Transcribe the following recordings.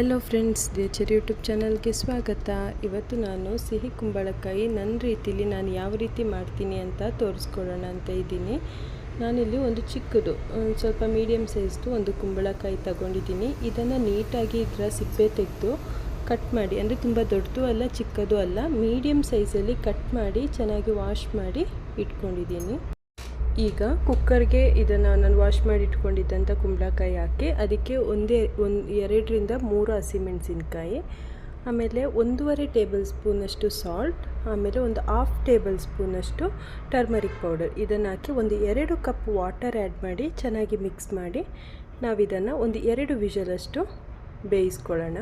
ಎಲ್ಲೋ friends ದೇಚರ್ YouTube ಚಾನಲ್ಗೆ ಸ್ವಾಗತ. ಇವತ್ತು ನಾನು ಸಿಹಿ ಕುಂಬಳಕಾಯಿ ನನ್ನ ರೀತಿಲಿ ನಾನು ಯಾವ ರೀತಿ ಮಾಡ್ತೀನಿ ಅಂತ ತೋರಿಸ್ಕೊಳ್ಳೋಣ ಅಂತ ಇದ್ದೀನಿ. ನಾನಿಲ್ಲಿ ಒಂದು ಚಿಕ್ಕದು ಸ್ವಲ್ಪ ಮೀಡಿಯಮ್ ಸೈಜ್ದು ಒಂದು ಕುಂಬಳಕಾಯಿ ತಗೊಂಡಿದ್ದೀನಿ. ಇದನ್ನು ನೀಟಾಗಿ ಇದರ ಸಿಪ್ಪೆ ತೆಗೆದು ಕಟ್ ಮಾಡಿ, ಅಂದರೆ ತುಂಬ ದೊಡ್ಡದು ಅಲ್ಲ, ಚಿಕ್ಕದು ಅಲ್ಲ ಮೀಡಿಯಮ್ ಸೈಜಲ್ಲಿ ಕಟ್ ಮಾಡಿ ಚೆನ್ನಾಗಿ ವಾಶ್ ಮಾಡಿ ಇಟ್ಕೊಂಡಿದ್ದೀನಿ. ಈಗ ಕುಕ್ಕರ್ಗೆ ಇದನ್ನು ನಾನು ವಾಶ್ ಮಾಡಿ ಇಟ್ಕೊಂಡಿದ್ದಂಥ ಕುಂಬಳಕಾಯಿ ಹಾಕಿ, ಅದಕ್ಕೆ ಒಂದೇ ಒಂದು ಎರಡರಿಂದ ಮೂರು ಹಸಿಮೆಣಸಿನ್ಕಾಯಿ ಆಮೇಲೆ ಒಂದೂವರೆ ಟೇಬಲ್ ಸ್ಪೂನಷ್ಟು ಸಾಲ್ಟ್ ಆಮೇಲೆ ಒಂದು ಹಾಫ್ ಟೇಬಲ್ ಸ್ಪೂನಷ್ಟು ಟರ್ಮರಿಕ್ ಪೌಡರ್ ಇದನ್ನು ಹಾಕಿ ಒಂದು ಎರಡು ಕಪ್ ವಾಟರ್ ಆ್ಯಡ್ ಮಾಡಿ ಚೆನ್ನಾಗಿ ಮಿಕ್ಸ್ ಮಾಡಿ ನಾವಿದನ್ನು ಒಂದು ಎರಡು ವಿಷಲಷ್ಟು ಬೇಯಿಸ್ಕೊಳ್ಳೋಣ.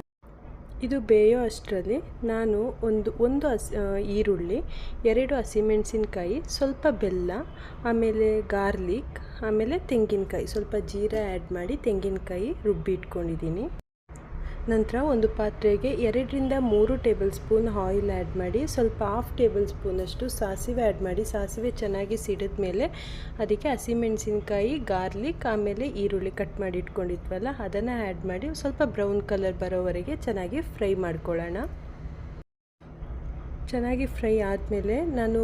ಇದು ಬೇಯೋ ಅಷ್ಟರಲ್ಲಿ ನಾನು ಒಂದು ಒಂದು ಹಸಿ ಈರುಳ್ಳಿ, ಎರಡು ಹಸಿಮೆಣಸಿನ್ಕಾಯಿ, ಸ್ವಲ್ಪ ಬೆಲ್ಲ, ಆಮೇಲೆ ಗಾರ್ಲಿಕ್, ಆಮೇಲೆ ತೆಂಗಿನಕಾಯಿ. ಸ್ವಲ್ಪ ಜೀರಾ ಆ್ಯಡ್ ಮಾಡಿ ತೆಂಗಿನಕಾಯಿ ರುಬ್ಬಿ ಇಟ್ಕೊಂಡಿದ್ದೀನಿ ನಂತರ ಒಂದು ಪಾತ್ರೆಗೆ ಎರಡರಿಂದ ಮೂರು ಟೇಬಲ್ ಸ್ಪೂನ್ ಆಯಿಲ್ ಆ್ಯಡ್ ಮಾಡಿ, ಸ್ವಲ್ಪ ಹಾಫ್ ಟೇಬಲ್ ಸ್ಪೂನಷ್ಟು ಸಾಸಿವೆ ಆ್ಯಡ್ ಮಾಡಿ. ಸಾಸಿವೆ ಚೆನ್ನಾಗಿ ಸಿಡಿದ ಮೇಲೆ ಅದಕ್ಕೆ ಹಸಿಮೆಣಸಿನ್ಕಾಯಿ ಗಾರ್ಲಿಕ್, ಆಮೇಲೆ ಈರುಳ್ಳಿ ಕಟ್ ಮಾಡಿ ಇಟ್ಕೊಂಡಿದ್ವಲ್ಲ, ಅದನ್ನು ಆ್ಯಡ್ ಮಾಡಿ ಸ್ವಲ್ಪ ಬ್ರೌನ್ ಕಲರ್ ಬರೋವರೆಗೆ ಚೆನ್ನಾಗಿ ಫ್ರೈ ಮಾಡ್ಕೊಳ್ಳೋಣ. ಚೆನ್ನಾಗಿ ಫ್ರೈ ಆದಮೇಲೆ ನಾನು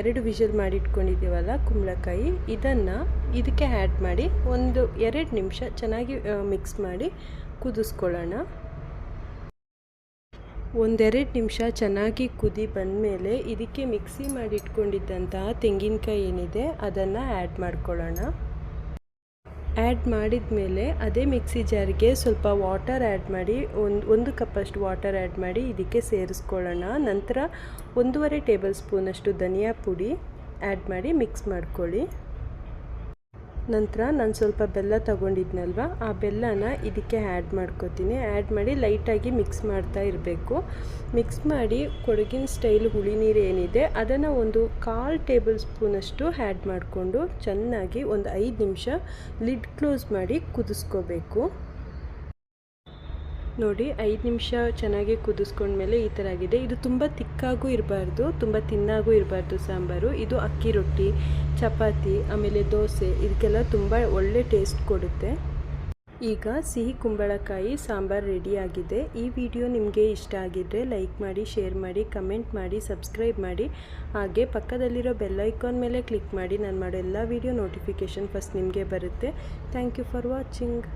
ಎರಡು ವಿಷಲ್ ಮಾಡಿಟ್ಕೊಂಡಿದ್ದೀವಲ್ಲ ಕುಂಬಳಕಾಯಿ, ಇದನ್ನು ಇದಕ್ಕೆ ಆ್ಯಡ್ ಮಾಡಿ ಒಂದು ಎರಡು ನಿಮಿಷ ಚೆನ್ನಾಗಿ ಮಿಕ್ಸ್ ಮಾಡಿ ಕುದಿಸ್ಕೊಳ್ಳೋಣ. ಒಂದೆರಡು ನಿಮಿಷ ಚೆನ್ನಾಗಿ ಕುದಿ ಬಂದಮೇಲೆ ಇದಕ್ಕೆ ಮಿಕ್ಸಿ ಮಾಡಿ ಇಟ್ಕೊಂಡಿದ್ದಂತಹ ತೆಂಗಿನಕಾಯಿ ಏನಿದೆ, ಅದನ್ನು ಆ್ಯಡ್ ಮಾಡ್ಕೊಳ್ಳೋಣ. ಆ್ಯಡ್ ಮಾಡಿದ ಮೇಲೆ ಅದೇ ಮಿಕ್ಸಿ ಜಾರಿಗೆ ಸ್ವಲ್ಪ ವಾಟರ್ ಆ್ಯಡ್ ಮಾಡಿ, ಒಂದು ಒಂದು ಕಪ್ಪಷ್ಟು ವಾಟರ್ ಆ್ಯಡ್ ಮಾಡಿ ಇದಕ್ಕೆ ಸೇರಿಸ್ಕೊಳ್ಳೋಣ. ನಂತರ ಒಂದೂವರೆ ಟೇಬಲ್ ಸ್ಪೂನಷ್ಟು ಧನಿಯಾ ಪುಡಿ ಆ್ಯಡ್ ಮಾಡಿ ಮಿಕ್ಸ್ ಮಾಡ್ಕೊಳ್ಳಿ. ನಂತರ ನಾನು ಸ್ವಲ್ಪ ಬೆಲ್ಲ ತಗೊಂಡಿದ್ನಲ್ವ, ಆ ಬೆಲ್ಲನ ಇದಕ್ಕೆ ಆ್ಯಡ್ ಮಾಡ್ಕೋತೀನಿ. ಆ್ಯಡ್ ಮಾಡಿ ಲೈಟಾಗಿ ಮಿಕ್ಸ್ ಮಾಡ್ತಾ ಇರಬೇಕು. ಮಿಕ್ಸ್ ಮಾಡಿ ಕೊಡಗಿನ ಸ್ಟೈಲ್ ಹುಳಿ ನೀರು ಏನಿದೆ, ಅದನ್ನು ಒಂದು ಕಾಲು ಟೇಬಲ್ ಸ್ಪೂನಷ್ಟು ಆ್ಯಡ್ ಮಾಡಿಕೊಂಡು ಚೆನ್ನಾಗಿ ಒಂದು ಐದು ನಿಮಿಷ ಲಿಡ್ ಕ್ಲೋಸ್ ಮಾಡಿ ಕುದಿಸ್ಕೋಬೇಕು. ನೋಡಿ, ಐದು ನಿಮಿಷ ಚೆನ್ನಾಗಿ ಕುದಿಸ್ಕೊಂಡ್ಮೇಲೆ ಈ ಥರ ಆಗಿದೆ. ಇದು ತುಂಬ ತಿಕ್ಕಾಗೂ ಇರಬಾರ್ದು, ತುಂಬ ತಿನ್ನಾಗೂ ಇರಬಾರ್ದು ಸಾಂಬಾರು. ಇದು ಅಕ್ಕಿ ರೊಟ್ಟಿ, ಚಪಾತಿ, ಆಮೇಲೆ ದೋಸೆ, ಇದಕ್ಕೆಲ್ಲ ತುಂಬ ಒಳ್ಳೆ ಟೇಸ್ಟ್ ಕೊಡುತ್ತೆ. ಈಗ ಸಿಹಿ ಕುಂಬಳಕಾಯಿ ಸಾಂಬಾರು ರೆಡಿಯಾಗಿದೆ ಈ ವಿಡಿಯೋ ನಿಮಗೆ ಇಷ್ಟ ಆಗಿದ್ದರೆ ಲೈಕ್ ಮಾಡಿ ಶೇರ್ ಮಾಡಿ ಕಮೆಂಟ್ ಮಾಡಿ ಸಬ್ಸ್ಕ್ರೈಬ್ ಮಾಡಿ. ಹಾಗೆ ಪಕ್ಕದಲ್ಲಿರೋ ಬೆಲ್ಲೈಕಾನ್ ಮೇಲೆ ಕ್ಲಿಕ್ ಮಾಡಿ. ನಾನು ಮಾಡೋ ಎಲ್ಲ ವಿಡಿಯೋ ನೋಟಿಫಿಕೇಷನ್ ಫಸ್ಟ್ ನಿಮಗೆ ಬರುತ್ತೆ. Thank you for watching